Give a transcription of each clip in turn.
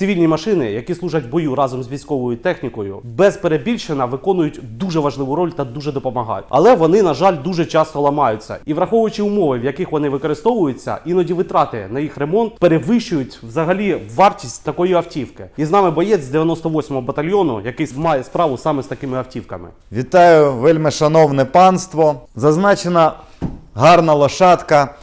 Цивільні машини, які служать бою разом з військовою технікою, без перебільшення виконують дуже важливу роль та дуже допомагають. Але вони, на жаль, дуже часто ламаються. І враховуючи умови, в яких вони використовуються, іноді витрати на їх ремонт перевищують взагалі вартість такої автівки. І з нами боєць 98-го батальйону, який має справу саме з такими автівками. Вітаю, вельми шановне панство. Зазначена гарна лошадка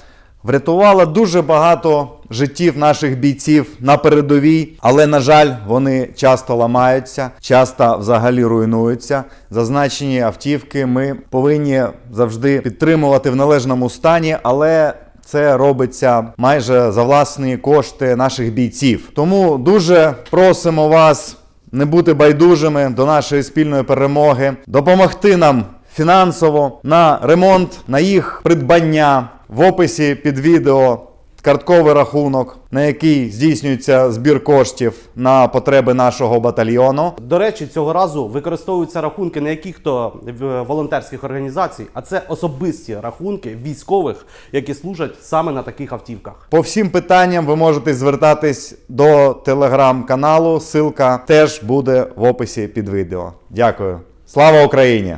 врятувала дуже багато життів наших бійців на передовій, але, на жаль, вони часто ламаються, часто взагалі руйнуються. Зазначені автівки ми повинні завжди підтримувати в належному стані, але. Це робиться майже за власні кошти наших бійців. Тому дуже просимо вас не бути байдужими до нашої спільної перемоги, допомогти нам фінансово на ремонт, на їх придбання в описі під відео. Картковий рахунок, на який здійснюється збір коштів на потреби нашого батальйону. До речі, цього разу використовуються рахунки не яких-то в- волонтерських організацій, а це особисті рахунки військових, які служать саме на таких автівках. По всім питанням ви можете звертатись до телеграм-каналу. Ссылка теж буде в описі під відео. Дякую. Слава Україні!